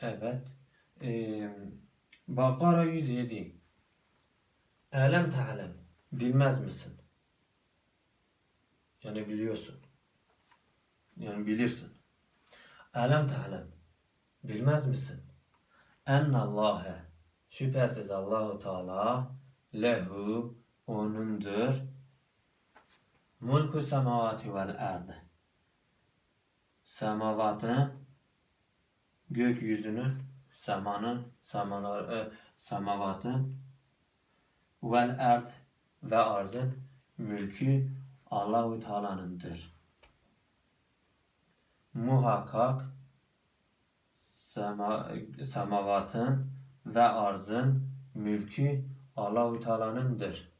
Evet. Ee, Bakara 107. Elem ta'lem. Bilmez misin? Yani biliyorsun. Yani bilirsin. Elem ta'lem. Bilmez misin? Ennallâhe. Şüphesiz Allahu Teala lehu onundur. Mulku semavati vel erde. Semavatın gökyüzünün semanın semalar, e, semavatın vel erd ve arzın mülkü Allahu Teala'nındır. Muhakkak sema, semavatın ve arzın mülkü Allahu Teala'nındır.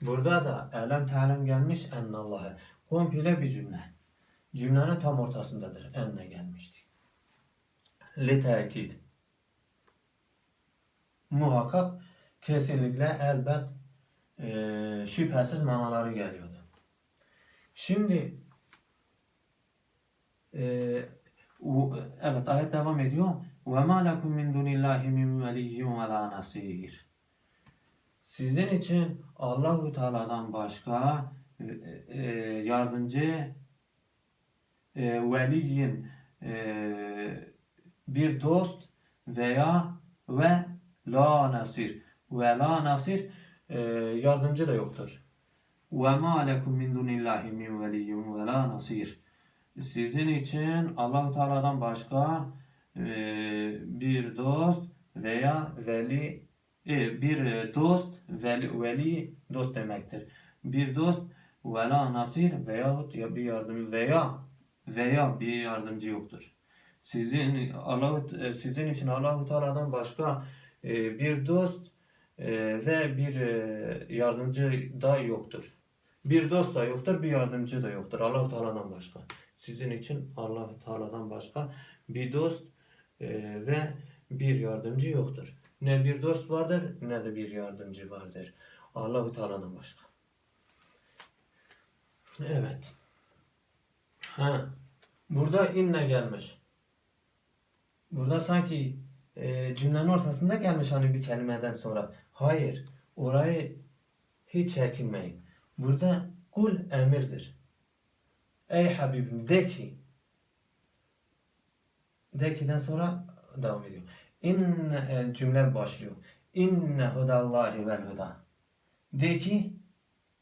Burada da elem te'lem gelmiş ennallâhe. Komple bir cümle. Cümlenin tam ortasındadır. Enne gelmişti. Litekid. Muhakkak kesinlikle elbet eee, şüphesiz manaları geliyordu. Şimdi u- evet ayet devam ediyor. Ma lekum min dunillahi min veliyyin ve la nasir. Sizin için Allahu Teala'dan başka e, e, yardımcı e, veliyin e, bir dost veya ve la nasir ve la nasir e, yardımcı da yoktur. Ve ma lekum min dunillahi min veliyyin ve la nasir. Sizin için Allahu Teala'dan başka e, bir dost veya veli e, bir dost veli, veli dost demektir. Bir dost vela nasir veyahut ya bir yardım veya veya bir yardımcı yoktur. Sizin Allah sizin için Allahu Teala'dan başka e, bir dost e, ve bir e, yardımcı da yoktur. Bir dost da yoktur, bir yardımcı da yoktur. Allahu Teala'dan başka. Sizin için Allahu Teala'dan başka bir dost e, ve bir yardımcı yoktur. Ne bir dost vardır ne de bir yardımcı vardır. Allahu Teala'dan başka. Evet. Ha. Burada inne gelmiş. Burada sanki e, cümlenin ortasında gelmiş hani bir kelimeden sonra. Hayır. Orayı hiç çekinmeyin. Burada kul emirdir. Ey Habibim de ki de ki'den sonra devam ediyor. İnne e, cümle başlıyor. İnne hudallahi vel huda. De ki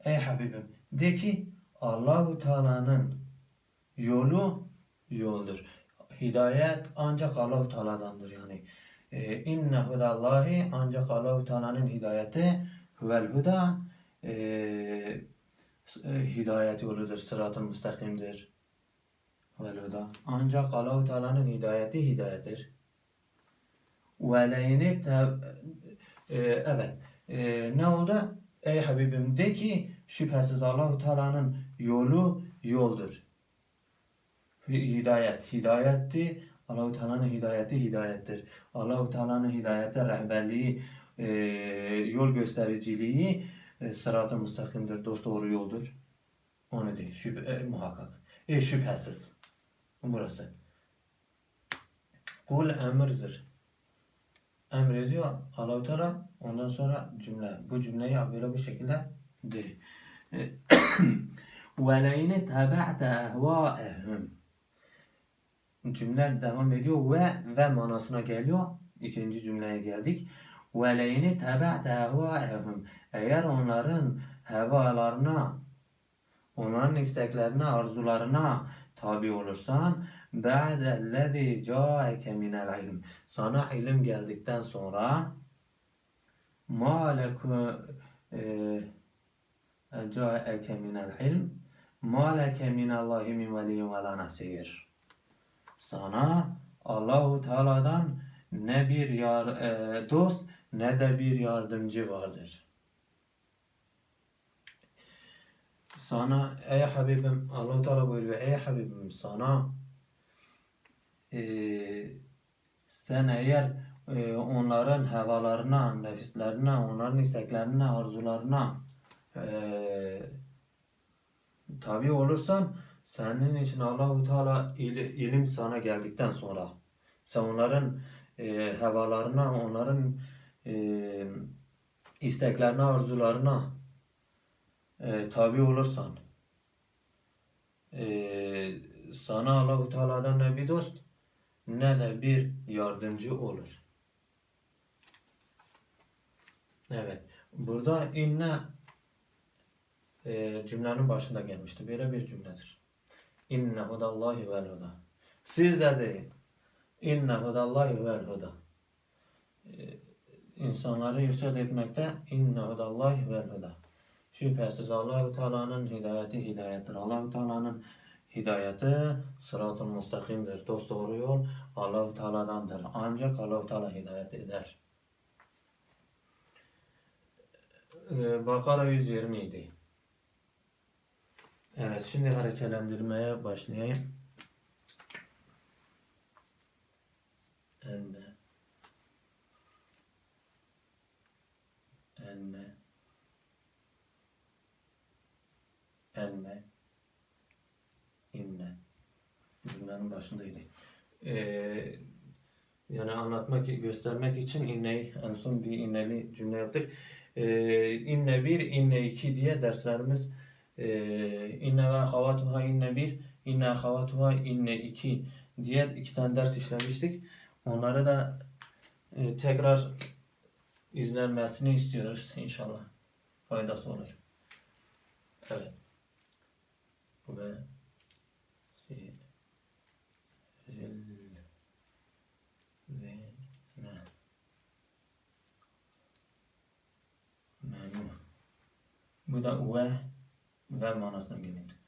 ey Habibim de ki Allahu Teala'nın yolu yoldur. Hidayet ancak Allahu Teala'dandır yani. E, inne hudallahi ancak Allahu Teala'nın hidayeti huvel huda e, e, hidayet yoludur, sırat-ı müstakimdir. Huvel huda. Ancak Allahu Teala'nın hidayeti hidayettir. Veleyni te- e, evet. E, ne oldu? Ey Habibim de ki şüphesiz Allahu Teala'nın yolu yoldur Hidayet hidayetti. Allahu Teala'nın hidayeti hidayettir. Allahu Teala'nın hidayete rehberliği, e, yol göstericiliği e, sırat-ı müstakimdir, dost doğru yoldur. Onu değil, şüphe, e, muhakkak. E, şüphesiz. Burası. Kul emirdir. Emrediyor Allah-u Teala. Ondan sonra cümle. Bu cümleyi böyle bu şekilde de. وَلَيْنِ تَبَعْتَ اَهْوَاءَهُمْ Cümle devam ediyor ve ve manasına geliyor. İkinci cümleye geldik. وَلَيْنِ تَبَعْتَ اَهْوَاءَهُمْ Eğer onların hevalarına, onların isteklerine, arzularına tabi olursan بَعْدَ الَّذِي جَاءَكَ مِنَ الْعِلْمِ Sana ilim geldikten sonra مَا لَكُ جَاءَكَ مِنَ الْعِلْمِ مَا لَكَ مِنَ اللّٰهِ مِنْ وَلِيٍّ وَلَا نَصِيرٍ sana Allahu Teala'dan ne bir yar, e, dost ne de bir yardımcı vardır. Sana ey Habibim Allah Teala buyuruyor ey Habibim sana e, sen eğer e, onların hevalarına, nefislerine, onların isteklerine, arzularına e, tabi olursan senin için Allahu Teala il- ilim sana geldikten sonra Sen onların e, havalarına, onların e, isteklerine, arzularına e, tabi olursan e, sana Allahu Teala'dan ne bir dost ne de bir yardımcı olur. Evet. Burada inne e, cümlenin başında gelmişti. Böyle bir cümledir. İnne hudallahi vel huda. Siz de deyin. İnne hudallahi vel huda. E, insanları irşad etmekte inne hudallahi vel huda. Şüphesiz Allahu Teala'nın hidayeti hidayettir. Allahu Teala'nın hidayeti sırat-ı mustakimdir. Dost doğru yol Allahu Teala'dandır. Ancak Allahu Teala hidayet eder. Ee, Bakara 127. Evet, şimdi hareketlendirmeye başlayayım. Enne. Enne. Enne. İnne. Cümlenin başındaydı. Ee, yani anlatmak, göstermek için inneyi en son bir inneli cümle yaptık. Ee, inne bir, inne iki diye derslerimiz inne ve havatuha inne bir, inne havatuha inne iki diye iki tane ders işlemiştik. Onları da e, tekrar izlenmesini istiyoruz inşallah. Faydası olur. Evet. Ve fi ril ve. Bu da ve ve manasına geliyor.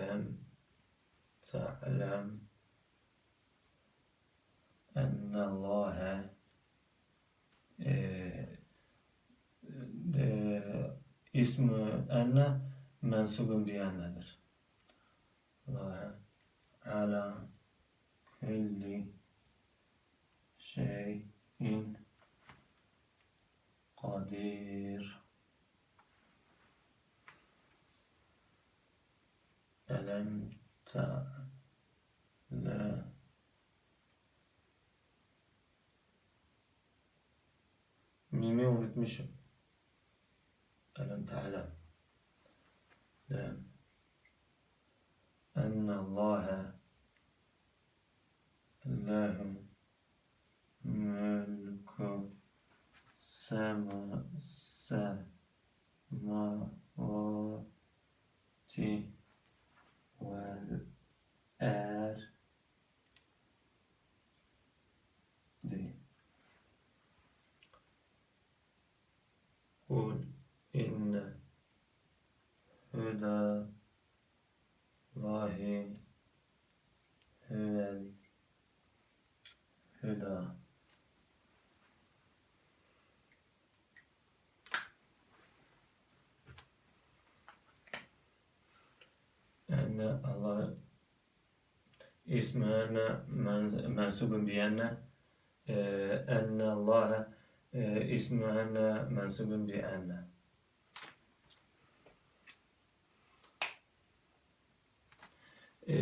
ألم تعلم أن الله آه، آه، اسم أن منسوب بأنذر الله على كل ألم تعلم ميمي unutmuşum. ألم تعلم أن الله الله Kul inne huda Allahi huvel huda. Enne Allah ismine men, mensubun biyenne e, enne Allah'a e, ismine mensubun bi enne. E,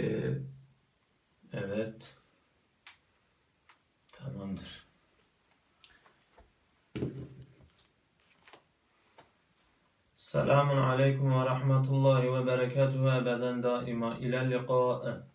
evet. Tamamdır. Selamun aleyküm ve rahmetullahi ve berekatuhu ebeden daima ile liqa'e.